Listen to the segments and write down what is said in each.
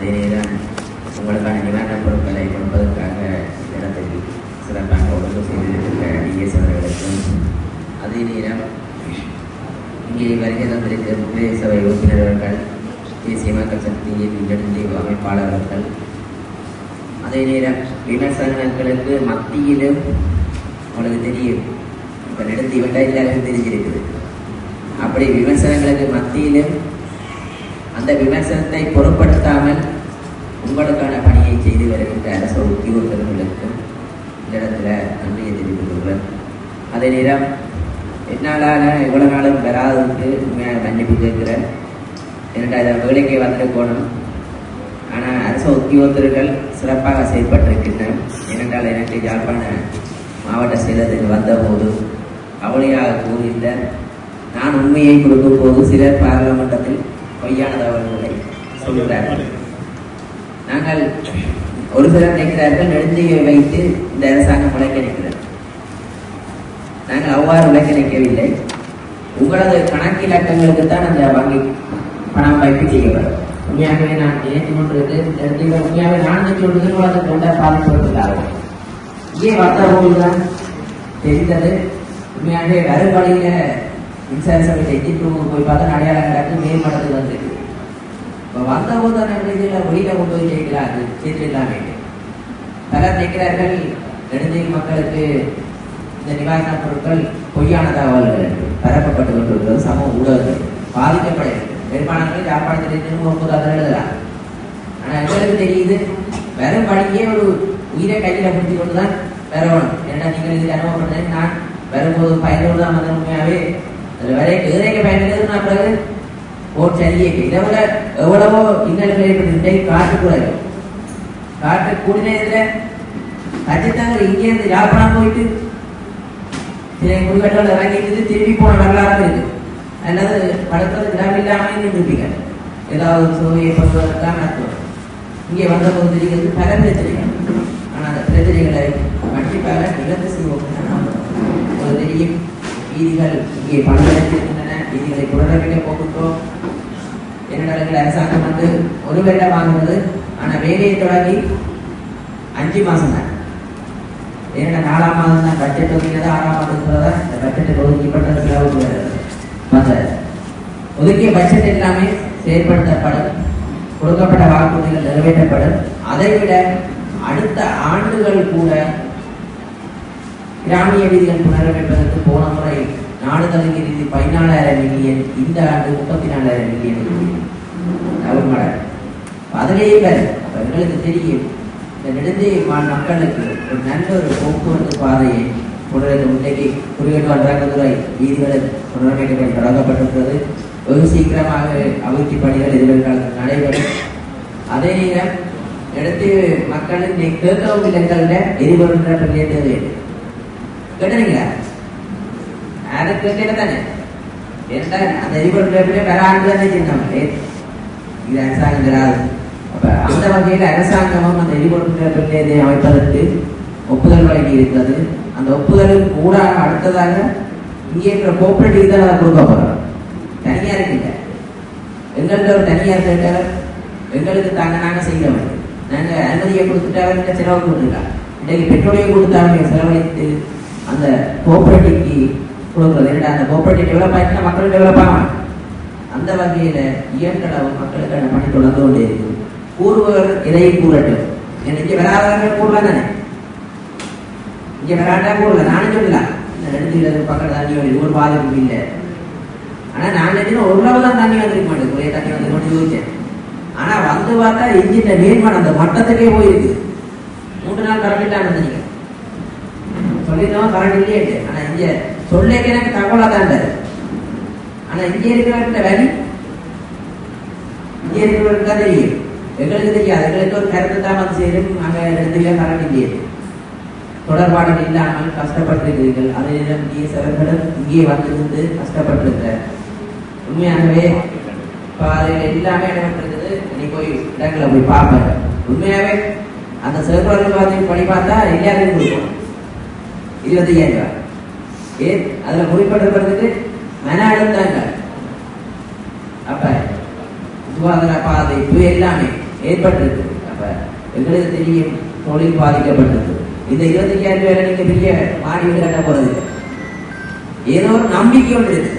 அதே நேரம் உங்களுக்கான நிவாரணப் பொருட்களை கொடுப்பதற்காக இடத்தை சிறப்பாக ஒழுங்கு செய்திருக்கின்ற டிஎஸ் அவர்களுக்கும் அதே நேரம் இங்கே வருகை தந்திருக்கிற பிரதேச சபை உறுப்பினர்கள் தேசிய மக்கள் சக்தியின் நெடுந்தீவு அமைப்பாளர்கள். அதே நேரம் விமர்சனங்களுக்கு மத்தியிலும் உங்களுக்கு தெரியும் இப்போ நெடுந்தீவட்டா எல்லாருக்கும் தெரிஞ்சிருக்குது. அப்படி விமர்சனங்களுக்கு மத்தியிலும் அந்த விமர்சனத்தை பொருட்படுத்தாமல் உங்களுக்கான பணியை செய்து வருகின்ற அரசு உத்தியோகர்களுக்கும் இந்த இடத்துல நன்றியை தெரிவித்துக் அதே நேரம் என்னாலான இவ்வளவு நாளும் பெறாததுக்கு உண்மையாக மன்னிப்பு கேட்கிறேன். இரண்டாயிரம் வேலைக்கு வந்திருக்கணும் ஆனால் அரசு உத்தியோகத்தர்கள் சிறப்பாக செயல்பட்டிருக்கின்றன ஏனென்றால் எனக்கு யாழ்ப்பாண மாவட்ட செயலருக்கு வந்தபோது அவளையாக கூறியிருந்த நான் உண்மையை கொடுக்கும் போது சிலர் பாராளுமன்றத்தில் பொய்யான தகவல்களை சொல்கிறார்கள் நாங்கள் ஒரு சிலர் நினைக்கிறார்கள் நெடுந்தையை வைத்து இந்த அரசாங்கம் உழைக்க நிற்கிறது நாங்கள் அவ்வாறு உழைக்க நிற்கவில்லை உங்களது கணக்கிலக்கங்களுக்கு தான் அந்த வங்கி பணம் வைப்பு செய்யப்படும். உண்மையாகவே நான் நினைத்து கொண்டிருக்கு நெடுந்தையில் உண்மையாகவே நான் நினைச்சு கொண்டிருக்கேன் உலகத்தை கொண்ட பாதிப்பு இங்கே வந்த தான் தெரிந்தது. உண்மையாகவே வரும் வழியில மின்சார சபை எத்திட்டு போய் பார்த்தா அடையாளம் கிடக்கு மேம்படுத்து வந்திருக்கு இப்போ வந்தபோது என்ன இதில் வெளியில் கொண்டு போய் சேர்க்கலாம் அது சேர்த்துக்கலாமே பலர் நினைக்கிறார்கள் நெடுந்தீவு மக்களுக்கு இந்த நிவாரணப் பொருட்கள் பொய்யான தகவல்கள் பரப்பப்பட்டு கொண்டிருக்கிறது சமூக ஊடகங்கள். பாதிக்கப்படைகிறது. பெரும்பாலானவர்கள் யாழ்ப்பாணத்தில் ஒன்பது அதை எழுதலாம். ஆனால் எங்களுக்கு தெரியுது வெறும் படிக்கே ஒரு உயிரை கையில் பிடிச்சு கொண்டு தான் வரணும். ஏன்னா நீங்கள் இதுக்கு அனுபவப்படுறது நான் வரும்போது பயந்தோடு தான் வந்த உண்மையாகவே அதில் வரை எதிரைக்க பிறகு ஓட் சரியே இதை விட எவ்வளவோ இன்னல்கள் ஏற்பட்டு காட்டுக்குள்ள காட்டு கூடின இதில் இங்கேருந்து யாழ்ப்பாணம் போயிட்டு சில குடிக்கட்டோட இறங்கிட்டு திரும்பி போன வரலாறு இருக்கு. அல்லது படுக்கிறது இடம் இல்லாமல் நின்றுப்பீங்க ஏதாவது ஒரு சுவையை பங்குவதற்காக இங்கே வந்த போது தெரிகிறது பல பிரச்சனைகள். ஆனால் அந்த பிரச்சனைகளை கண்டிப்பாக இழந்து செய்வோம். ஒரு தெரியும் நீதிகள் இங்கே பணியிடத்திருக்கின்றன நீதிகளை புனரமைக்க போகின்றோம். என்ன நடக்கிற அரசாங்கம் வந்து ஒரு வருடம் ஆகிறது ஆனால் வேலையை தொடங்கி அஞ்சு மாதம் தான். என்னென்ன நாலாம் மாதம் தான் பட்ஜெட் ஒதுக்கினதா ஆறாம் மாதம் இந்த பட்ஜெட் ஒதுக்கப்பட்ட செலவு வந்த ஒதுக்கிய பட்ஜெட் எல்லாமே செயற்படுத்தப்படும் கொடுக்கப்பட்ட வாக்குறுதிகள் நிறைவேற்றப்படும். அதை விட அடுத்த ஆண்டுகள் கூட கிராமிய வீதிகள் புனரமைப்பதற்கு போன முறை நாடு தழுவிய ரீதி பதினாலாயிரம் மில்லியன் இந்த ஆண்டு முப்பத்தி நாலாயிரம் மில்லியன் நவம்பர் அதிலேயே வேறு எங்களுக்கு தெரியும். இந்த நெடுந்தே மக்களுக்கு ஒரு நல்ல ஒரு போக்குவரத்து பாதையை புனரது இன்றைக்கு குடிகட்டு வந்தாங்கதுரை வீதிகளில் புனரமைக்கப்பட்டு தொடங்கப்பட்டிருக்கிறது. வெகு சீக்கிரமாக அபிவிருத்தி பணிகள் எதிர்காலத்தில் நடைபெறும். அதே நேரம் எடுத்து மக்களின் கேட்கவும் இல்லைங்கள்ல எரிபொருள் நிலையத்தை அதை கேட்கல தானே. ஏன்டா அந்த எரிபொருள் நிலையத்திலே வேற ஆண்டு தானே சின்னவங்களே இது அரசாங்கம் தராது அப்ப அந்த வகையில் அரசாங்கமும் அந்த எரிபொருள் நிலையத்தை அமைப்பதற்கு ஒப்புதல் வழங்கி இருக்கிறது. அந்த ஒப்புதலும் கூட அடுத்ததாக இங்கே இருக்கிற கோஆபரேட்டிவ் தான் அதை கொடுக்க போறோம். தனியாருக்கு இல்லை எங்கள்கிட்ட ஒரு தனியார் கேட்டால் எங்களுக்கு தாங்க நாங்கள் செய்ய வேண்டும் நாங்கள் அனுமதியை கொடுத்துட்டாங்க செலவு கொடுத்துருக்கோம். இன்றைக்கு பெட்ரோலையும் கொடுத்தாங்க செலவழித்து அந்த கோஆபரேட்டிவ்க்கு கொடுக்குறது என்னடா அந்த கோஆபரேட்டிவ் டெவலப் ஆகிட்டுனா மக்கள் டெவலப் ஆகும்? அந்த வகையில் இயற்களவு மக்களுக்கான பணி தொடர்ந்து கொண்டே இருக்குது கூறுபவர் இதையும் கூறட்டும். எனக்கு வராதவர்கள் கூறலாம் தானே? இங்கே வராட்டா கூறல. நானும் சொல்லலாம் இந்த ரெண்டு பக்கத்தில் தண்ணி வருது ஒரு பாதிப்பு இல்லை. ஆனால் நான் நினைச்சேன் லெவல் தான் தண்ணி வந்திருக்க மாட்டேன் ஒரே தண்ணி வந்து கொண்டு யோசிச்சேன். ஆனா வந்து பார்த்தா இன்ஜின் மேன்மன் அந்த மட்டத்துக்கே போயிருக்கு. மூன்று நாள் கரண்ட் இல்லாம இருந்தீங்க கரண்ட் இல்லையே. ஆனா இங்க சொல்லேக்கு எனக்கு தகவலா தான் இருந்தாரு ஆனா இங்க இருக்கிறவர்கிட்ட வேலை இங்க இருக்கிறவருக்கு தான் தெரியும். எங்களுக்கு தெரியாது. எங்களுக்கு ஒரு கருத்து தான் வந்து சேரும். அங்க இடத்துல கரண்ட் இல்லையே. தொடர்பாடுகள் இல்லாமல் கஷ்டப்பட்டிருக்கிறீர்கள். அதே நேரம் டிஎஸ்எவர்களும் இங்கே வந்திருந்து கஷ்டப்பட்டிருக்கிறார். உண்மையாகவே பாதையில் எல்லாமே இடம்பெற்றிருக்குது. நீ போய் இடங்களை போய் பார்ப்பேன் உண்மையாகவே அந்த சிறுபான்மை பாதையை படி பார்த்தா எல்லாருக்கும் கொடுக்கும். இருபத்தையாயிரம் ரூபாய். ஏன் அதுல குறிப்பிட்டிருக்கிறதுக்கு மன அழுத்தங்கள் அப்ப சுகாதார பாதை இது எல்லாமே ஏற்பட்டிருக்கு. அப்ப எங்களுக்கு தெரியும் தொழில் பாதிக்கப்பட்டிருக்கு. இந்த இருபத்தஞ்சாயிரம் ரூபாய் நீங்க பெரிய மாடி வீடு கட்ட போறது ஏதோ ஒரு நம்பிக்கை ஒன்று இருக்கு.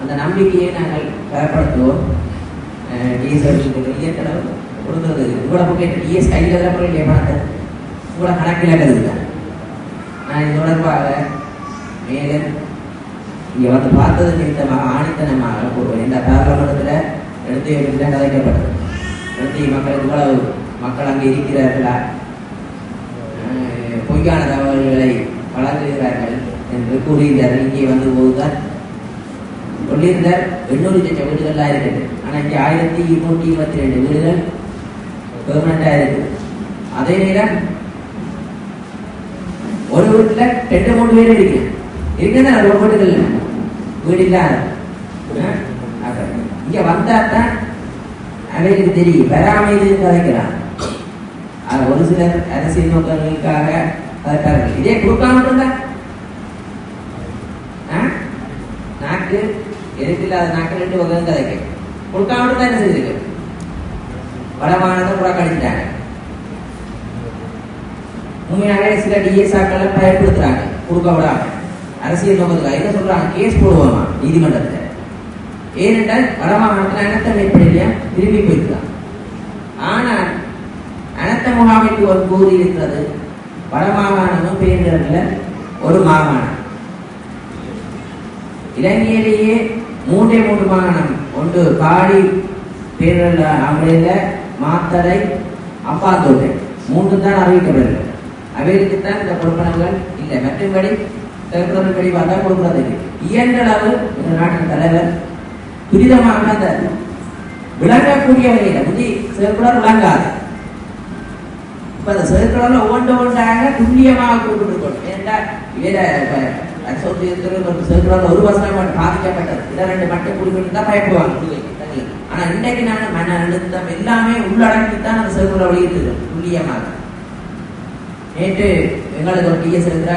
அந்த நம்பிக்கையை நாங்கள் பயப்படுத்துவோம். டிஎஸ் இயற்கனவே கொடுத்தது இவ்வளவு கேட்டு டிஎஸ் கையில் தான் போய் பணத்தை உங்களை கணக்கில் கருதுங்க. நான் இது தொடர்பாக மேலும் இங்கே வந்து பார்த்தது நிமித்தமாக ஆணித்தனமாக ஒரு இந்த பாராளுமன்றத்தில் எடுத்து எடுத்து கலைக்கப்பட்டது எடுத்து மக்களுக்கு இவ்வளவு மக்கள் அங்கே இருக்கிறார்களா? பொய்யான தகவல்களை வழங்குகிறார்கள் என்று கூறுகிறார்கள் இங்கே வந்து போதுதான் சொல்லியிருந்தார் எண்ணூறு லட்சம் வீடுகள்லாம் இருக்குது. ஆனால் இங்கே ஆயிரத்தி இருநூற்றி இருபத்தி ரெண்டு வீடுகள் பெர்மனண்டாக இருக்குது. அதே நேரம் ஒரு வீட்டுல ரெண்டு மூணு பேர் இருக்கு. இருக்குன்னா ஒரு இல்லை வீடு இல்லாத ஆ? இங்க வந்தா தான் அவைகளுக்கு தெரியும். வராம கதைக்கிறான் அது ஒரு சிலர் அரசியல் நோக்கங்களுக்காக கதைத்தார்கள் இதே கொடுக்காம இருந்தா ஆ? நாக்கு எதுக்கு இல்லாத நாக்கு ரெண்டு வகையும் கதைக்கு கொடுக்காம இருந்தா என்ன செய்திருக்கு கூட புறக்கணிச்சிட்டாங்க உண்மையாகவே சில டிஎஸ்ஆக்கள் பயன்படுத்துறாங்க. கொடுக்க விடாம அரசியல் நோக்கத்துக்காக. என்ன சொல்றாங்க? கேஸ் போடுவோமா நீதிமன்றத்தில். ஏனென்றால் வடமாகாணத்தில் அனர்த்த மேற்படையில திரும்பி போயிருக்கலாம். ஆனால் அனர்த்த முகாமைக்கு ஒரு கூறி இருக்கிறது. வடமாகாணமும் பேரிடர்ல ஒரு மாகாணம். இலங்கையிலேயே மூன்றே மூன்று மாகாணம். ஒன்று காடி பேரிடர் அமலையில மாத்தடை அப்பாத்தோட்டை மூன்று தான் அறிவிக்கப்படவில்லை. அவைகளுக்கு தான் இந்த கொடுப்பனங்கள் இல்லை. மற்றபடி தேர்தல்படி பார்த்தா கொடுக்கிறது. இயன்றளவு இயன்ற இந்த நாட்டின் தலைவர் துரிதமாக அந்த விளங்கக்கூடிய வகையில் புதி சிறப்புடன் விளங்காது. இப்ப அந்த சிறுக்களம் ஒவ்வொன்று ஒன்றாக துல்லியமாக குறிப்பிட்டிருக்கணும் ஏனென்றால் இவர அசோசியத்தில் சிறுக்களம் ஒரு வருஷம் மட்டும் பாதிக்கப்பட்டது. இதை ரெண்டு மட்டும் குறிப்பிட்டு தான் பயப்படுவாங்க ஆனா இன்றைக்கு நான் மன அழுத்தம் எல்லாமே உள்ளடக்கி தான் அந்த சிறுக்களம் வெளியிட்டு துல்லியமாக. நேற்று எங்களுக்கு ஒரு டிஎஸ் இருக்கிற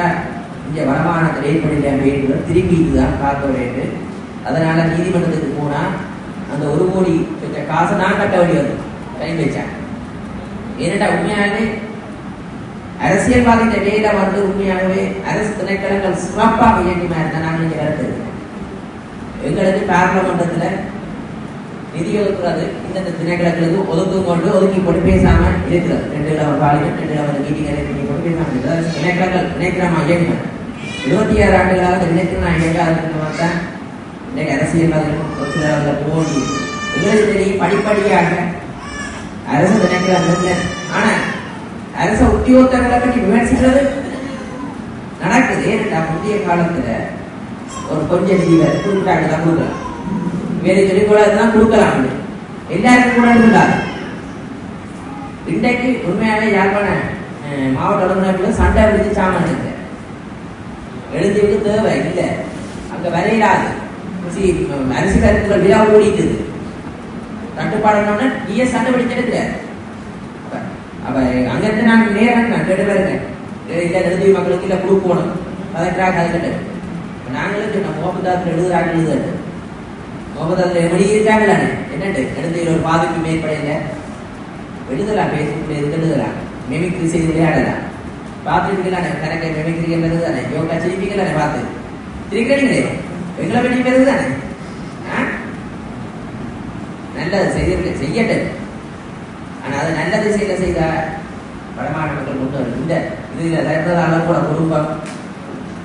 வருமானத்தை ரெடி பண்ணிட்டேன் அப்படின்னு திரும்பி இதுதான் பார்க்க வேண்டும். அதனால் நீதிமன்றத்துக்கு போனால் அந்த ஒரு கோடி பெற்ற காசை நான் கட்ட வேண்டி வந்து கை வச்சேன். ஏனென்றா உண்மையாகவே அரசியல்வாதித்த வேலை வந்து உண்மையாகவே அரசு திணைக்களங்கள் சிறப்பாக இயங்கிமா இருந்தா நாங்கள் இங்கே கருத்து. எங்களுக்கு பார்லமெண்டத்தில் விதிகள் இருக்கிறது. இந்தந்த திணைக்கிழக்கிலிருந்து ஒதுக்கு கொண்டு ஒதுக்கி போட்டு பேசாமல் இருக்கிறது. ரெண்டு இடம் பார்லிமெண்ட் ரெண்டு இடம் மீட்டிங் அரேஞ்ச் பண்ணி போட்டு பேசாமல் இருக்கிறது. திணைக்கிழங்கள் திணைக்களங்கள் இயக்கம் இருபத்தி ஆறு ஆண்டுகளாக நினைக்கிறா இயங்க அதுக்கு தான் இன்னைக்கு அரசியல்வாதிகள் ஒரு சிலர் அதில் போடி எங்களுக்கு தெரியும் படிப்படியாக அரசு நினைக்கிறாங்க ஆனால் அரச உத்தியோகத்தர்களை பற்றி விமர்சிக்கிறது. நடக்குது. ஏன்னா முந்தைய காலத்தில் ஒரு கொஞ்சம் நிதி வேற கொடுக்குறாங்க தான் கொடுக்கலாம் வேறு சொல்லி கூட இதெல்லாம் கொடுக்கலாம் எல்லாருக்கும் கூட இருந்தார் இன்றைக்கு உண்மையாவே யாழ்ப்பாண மாவட்ட அலுவலகத்தில் சண்டை விழுந்து சாமான் இருக்கு. எழுதிக்கு தேவை இல்லை. அங்கே வரையிடாது அரிசி கருத்துல விழா ஓடிக்குது. தட்டுப்பாடுனோட நீயே சண்டை பிடிச்சிருக்கிற அப்ப அங்க இருந்து நான் நேரம் நான் கேட்டு இருக்கேன் இல்ல எழுதி மக்களுக்கு இல்ல கொடுக்கணும் கதைக்கிறாங்க கதைக்கிட்டு நாங்களும் சொன்னோம் மோகன்தாஸ் எழுதுறாங்க எழுதுறது மோபதாத்துல எப்படி இருக்காங்களே என்னண்டு எழுந்தையில் ஒரு பாதிப்பு மேற்படையில? எழுதலாம் பேசிக்கிட்டு இருந்து எழுதலாம். மிமிக்ரி செய்து விளையாடலாம் பார்த்துருக்கீங்களா கணக்கை மிமிக்ரி தானே யோகா செய்வீங்களே பார்த்து. திருக்கடிங்களே எங்களை வெளியே பேருது தானே ஆ? நல்லது செய்திருக்க செய்யட்டும். ஆனா அது நல்லது செய்ய செய்த வடமாநில மக்கள் கொண்டு வரும். இந்த இதில் சேர்ந்ததால கூட குடும்பம்.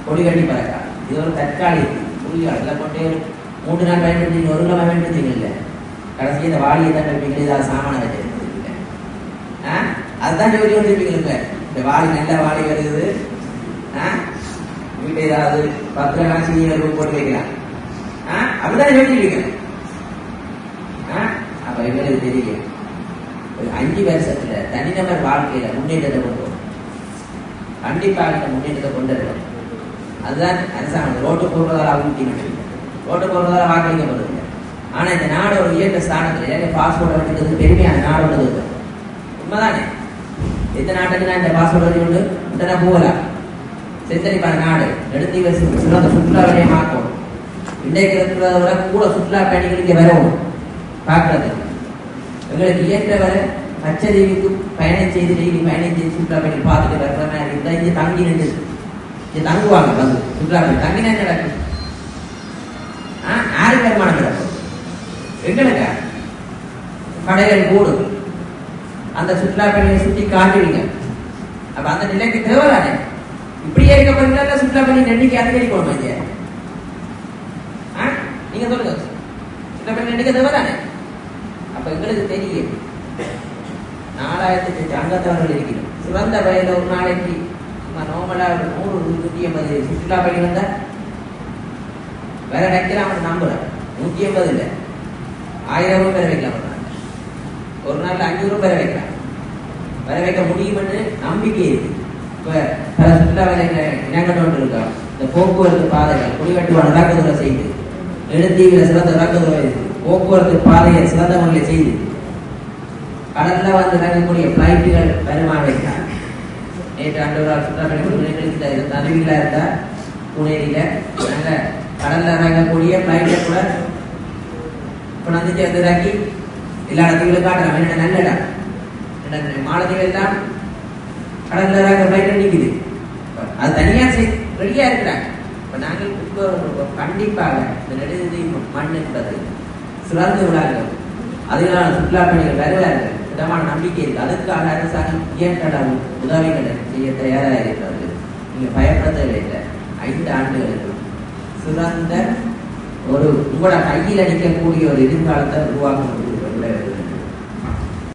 கொடி கட்டி பறக்கா. இது ஒரு தற்காலிக புரியாது எல்லாம் கொண்டே இருக்கும் மூன்று நாள் பயன்படுத்தி ஒரு நாள் பயன்படுத்திங்க இல்லை. கடைசி இந்த வாளியை தான் வைப்பீங்க ஏதாவது சாமான வச்சிருக்கீங்க ஆ? அதுதான் ஜோதி வந்துருப்பீங்க இந்த வாளி நல்ல வாளி வருது ஆ? வீட்டு ஏதாவது பத்து காட்சி நீங்க போட்டு வைக்கலாம். ஆ? அப்படிதான் யோசிப்பீங்க? ஆ? அப்ப இவங்களுக்கு தெரியல. ஒரு அஞ்சு வருஷத்துல தனிநபர் வாழ்க்கையில முன்னேற்றத்தை கொண்டு வரும். கண்டிப்பாக முன்னேற்றத்தை கொண்டு வரணும். அதுதான் அரசாங்கம். ரோட்டு போடுறதால அவங்க ஓட்டு போடுறதால வாக்களிக்கப்படுது ஆனா இந்த நாடு ஒரு உயர்ந்த ஸ்தானத்தில் ஏங்க பாஸ்போர்ட் வச்சுக்கிறது பெருமையான நாடு உள்ளது உண்மைதானே? எந்த நாட்டுக்கு நான் இந்த பாஸ்போர்ட் வச்சு உண்டு? உடனே போகலாம் செத்தரிப்பான நாடு. எடுத்து சுற்றுலா சுற்றுலா சிறந்த சுற்றுலா இன்றைக்கு இருக்கிறத விட கூட சுற்றுலா பயணிகள் இங்கே வரவும் பார்க்கறது. எங்களுக்கு இயற்ற வர கச்சதீவுக்கு பயணம் செய்து டெய்லி பயணம் செய்து சுற்றுலா பயணிகள் பார்த்துட்டு வர்ற மாதிரி இருந்தால் இங்கே தங்கி நின்று இங்கே தங்குவாங்க. வந்து சுற்றுலா பயணி தங்கினா என்ன நடக்கும்? யாருக்கு வருமானம் கிடக்கும் எங்களுக்கு கடைகள் கூடும். அந்த சுற்றுலா பயணியை சுற்றி காட்டுவீங்க அப்ப அந்த நிலைக்கு தேவைதானே இப்படியே இருக்க போறீங்களா? சுற்றுலா பயணி எண்ணிக்கை அதிகரிக்க இங்க? ஆ? நீங்க சொல்லுங்க. சுற்றுலா பயணி எண்ணிக்கை தேவைதானே அப்ப எங்களுக்கு தெரியும் நாலாயிரத்தி அங்கத்தவர்கள் இருக்கிறோம். சிறந்த வயதில் ஒரு நாளைக்கு சும்மா நோமலா ஒரு நூறு நூற்றி ஐம்பது சுற்றுலா பயணி வந்தால் வேற வைக்கலாம் அவன் நம்புறேன் நூற்றி ஐம்பது இல்லை. ஆயிரம் பேர் வைக்கலாம் ஒரு நாள் ஒரு நாள் அஞ்சூறு பேர் வைக்கலாம். வர வைக்க முடியும்னு நம்பிக்கை இருக்கு. இப்ப பல சுற்றுலா இனங்கள் ஒன்று இருக்கா? இந்த போக்குவரத்து பாதைகள் குடிவட்டுவான இறக்குதுறை செய்து. நெடுந்தீவிர சிறந்த இறக்குதுறை போக்குவரத்து பாதையை சிறந்த முறையில் செய்து. கடல்ல வந்து இறங்கக்கூடிய பிளைட்டுகள் வருமான வைக்கிறாங்க நேற்று ஆண்டு ஒரு சுற்றுலா பயணிகள் அருவிகளா இருந்தா? புனேரியில. நல்ல கடல்ல இறங்கக்கூடிய பிளைட்டை கூட கொண்டாந்து சேர்ந்து இறக்கி எல்லா இடத்துக்கும் காட்டுறாங்க என்னென்ன நல்ல இடம். என்னென்ன மாலத்தீவு எல்லாம் கடல்ல இறங்க பிளைட் நிற்குது அது தனியாக செய் ரெடியா இருக்கிறாங்க. இப்போ நாங்கள் இப்போ கண்டிப்பாக இந்த நெடுதி மண் என்பது சுழந்து விடார்கள் அதனால சுற்றுலா பணிகள் வருவார்கள். விதமான நம்பிக்கை இருக்கு. அதுக்காக அரசாங்கம் இயற்கடன் உதவிகளை செய்ய தயாராக இருக்கிறது. நீங்கள் பயப்பட இல்லை ஐந்து ஆண்டுகளுக்கு சிறந்த ஒரு உங்களோட கையில் அடிக்கக்கூடிய ஒரு எதிர்காலத்தை உருவாக்க முடியும்